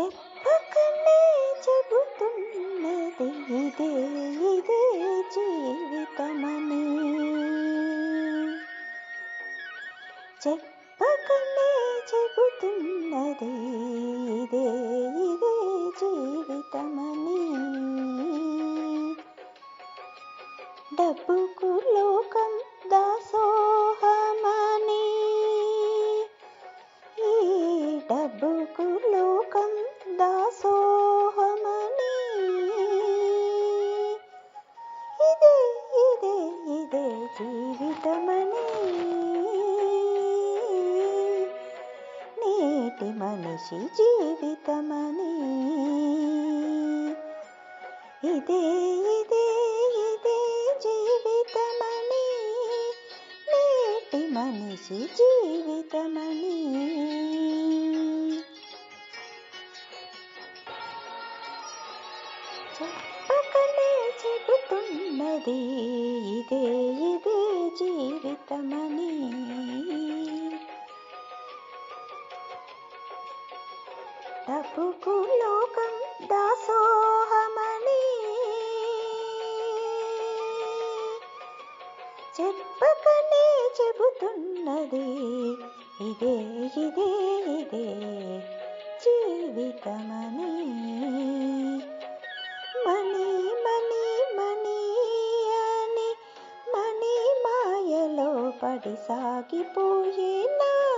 చెప్పకనే చెబుతున్నది ఇదే ఇదే జీవితమని. చెప్పకనే చెబుతున్నది జీవితమని నేటి మనిషి జీవితమని. ఇదే ఇదే ఇదే జీవితమని. నేటి మనిషి జీవితమని. చెప్పకనే చెబుతున్నది ఇదే ఇదే జీవితమని డబ్బుకు లోకం దాసోహమని. చెప్పకనే చెబుతున్నది ఇదే ఇదే ఇదే జీవితమని. పడి సాగిపోయేనా?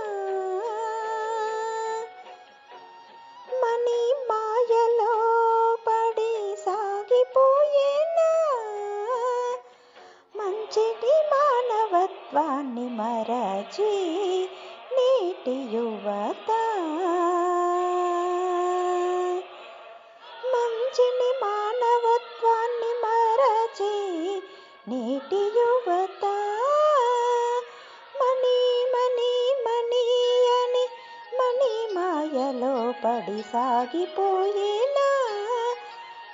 సాగిపోయేలా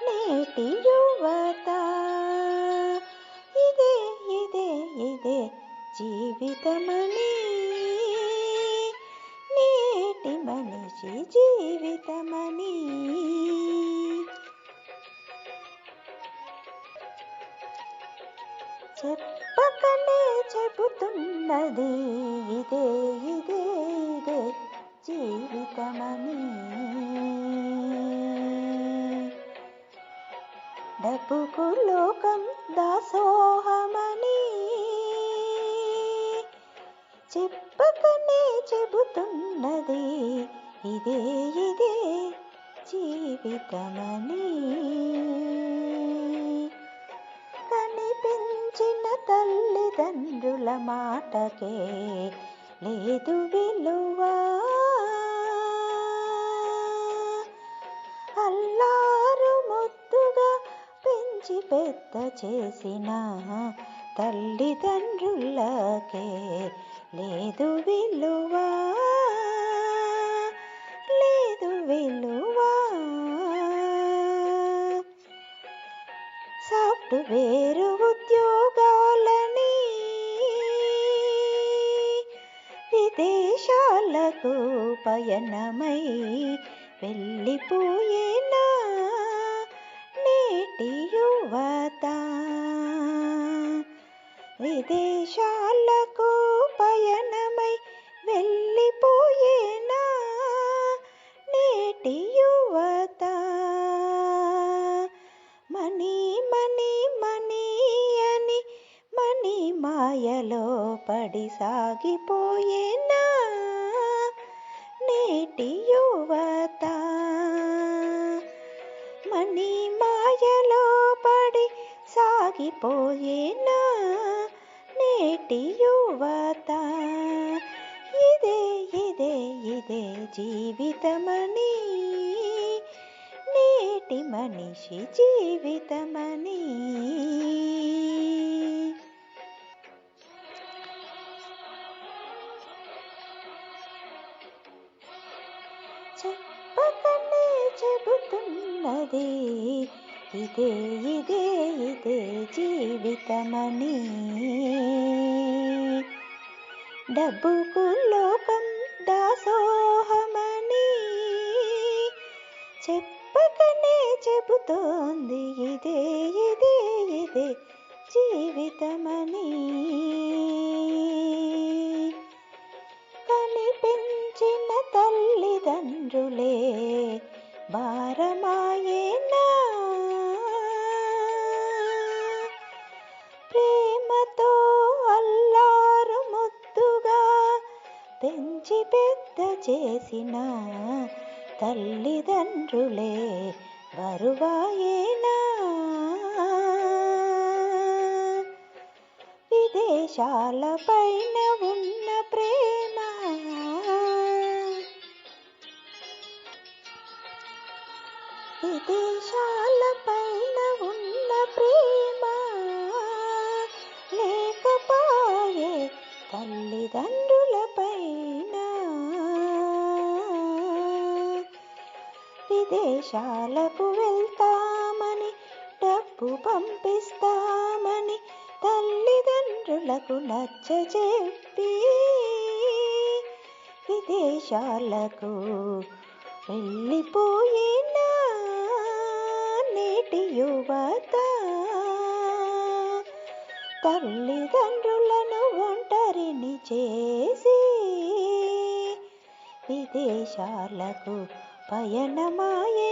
నేటి యువత. ఇదే ఇదే ఇదే జీవితమని నేటి మనిషి జీవితమని. చెప్పకనే చెబుతున్నది ఇదే ఇదే ఇదే జీవితమని డబ్బుకు లోకం దాసోహమని. చెప్పకనే చెబుతున్నది ఇదే ఇదే జీవితమని. కనిపించిన తల్లిదండ్రుల మాటకే అల్లారు ముద్దుగా పెంచి పెద్ద చేసిన తల్లిదండ్రులకే లేదు విలువ లేదు విలువ. సాఫ్ట్వేర్ ఉద్యోగాలని విదేశాలకు పయనమై వెళ్ళిపోయేనా నేటి యువత? విదేశాలకు పయనమై వెళ్ళిపోయేనా నేటి యువత? మనీ మనీ మనీ అని మనీ మాయలో పడి సాగిపో సాగిపోయేనా నేటి యువత? ఇదే ఇదే ఇదే జీవితమని. నేటి మనిషి జీవితమని. చెప్పకనే చెబుతున్నది ఇదే ఇదే ఇదే జీవితమని. డబ్బుకు లోకం దాసోహమని. చెప్పకనే చెబుతోంది ఇదే ఇదే ఇదే జీవితమని. కనిపించిన తల్లిదండ్రులే భారమా పెంచి పెద్ద చేసిన తల్లిదండ్రులే బరువాయేనా విదేశాల పైన ఉన్న ప్రేమ. విదేశాల విదేశాలకు వెళ్తామని డబ్బు పంపిస్తామని తల్లిదండ్రులకు నచ్చ చెప్పి విదేశాలకు వెళ్ళిపోయిన నేటి యువత. తల్లిదండ్రులను ఒంటరిని చేసి విదేశాలకు పయనమాయే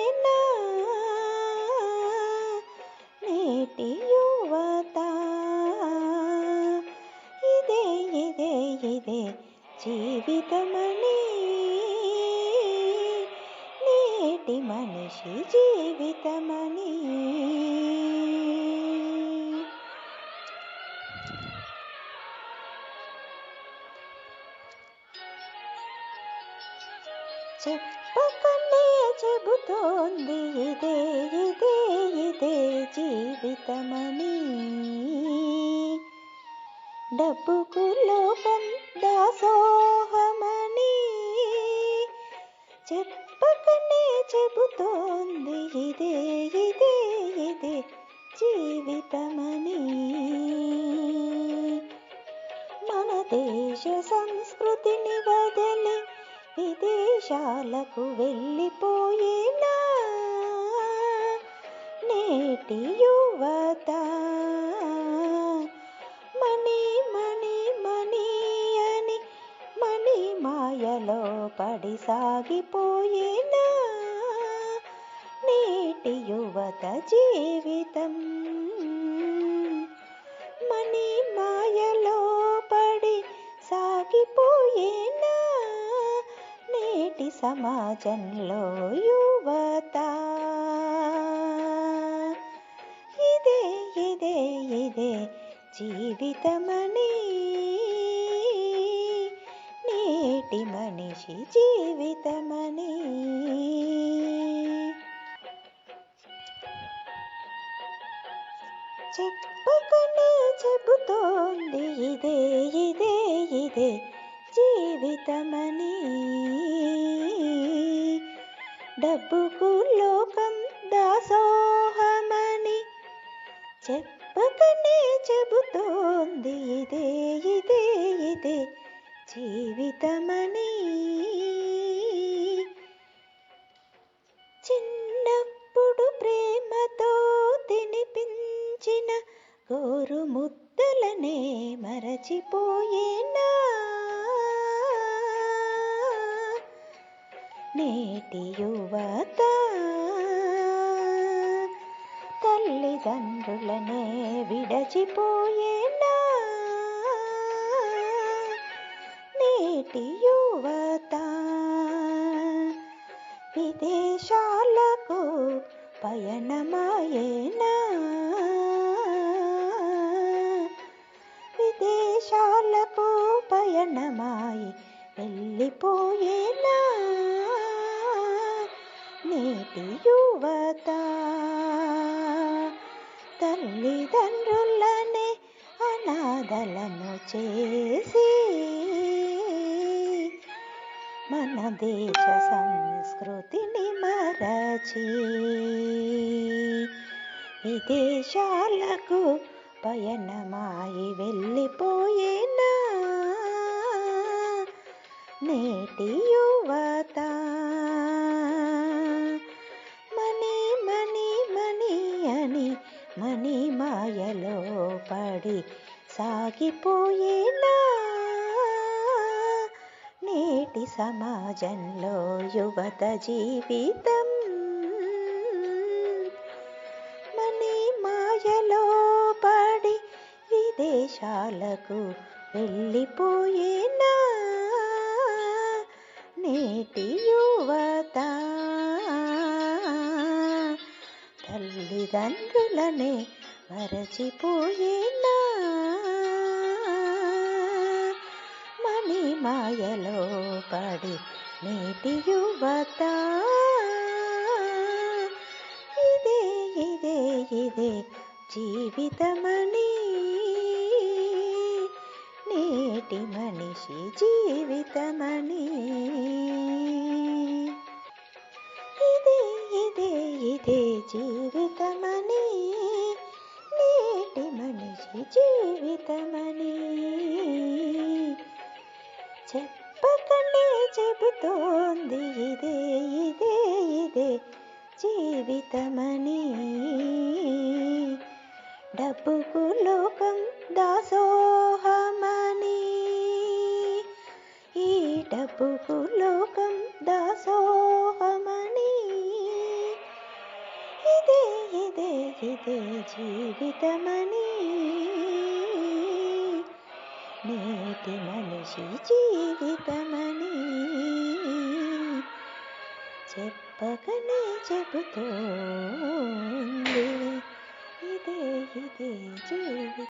చెప్పకండే చెబుతోంది ఇదే ఇదే ఇదే జీవితమని. డబ్బుకు లోకం దాసోహమని. చెప్పకనే చెబుతోంది ఇదే ఇదే ఇదే జీవితమని. మన దేశ సంస్కృతిని వదే విదేశాలకు వెళ్ళిపోయినా? నేటి యువత. మణి మణి మణి అని మణి మాయలో పడి సాగిపోయినా? నేటి యువత జీవితం సమాజంలో యువత. ఇదే ఇదే ఇదే జీవితమని. నేటి మనిషి జీవితమని. చెప్పకనే చెబుతోంది ఇదే ఇదే ఇదే జీవితమని. డబ్బుకు లోకం దాసోహమని చెప్పకనే చెబుతోంది. ఇదే ఇదే ఇదే జీవితమని. చిన్నప్పుడు ప్రేమతో తినిపించిన గోరు నేటి యువత తల్లిదండ్రులనే విడచిపోయేనా? నేటి యువత విదేశాలకు పయనమాయేనా విదేశాలకు పయనమాయి వెళ్ళిపోయేనా? నాటి యువత తల్లిదండ్రులనే అనాథలను చేసి మన దేశ సంస్కృతిని మరచి విదేశాలకు పయనమాయి వెళ్ళిపోయేనా నేటి యువత. పడి సాగిపోయేలా. నేటి సమాజంలో యువత జీవితం మనీ మాయలో పడి విదేశాలకు వెళ్ళిపోయేనా నేటి యువత తల్లిదండ్రులనే మరచిపోయే పడి నేటి యువత. ఇదే ఇదే ఇదే జీవితమణి నేటి మనిషి జీవితమణి ఇదే ఇదే ఇదే జీవితమణి నేటి మనిషి జీవితమణి చెప్పకనే చెబుతోంది ఇదే ఇదే ఇదే జీవితమని. డబ్బుకు లోకం దాసోహమని. ఈ డబ్బుకు లోకం దాసోహమని. ఇదే ఇదే ఇదే జీవితమని. నేటి మనిషి జీవితమని. చెప్పకనే చెబుతూ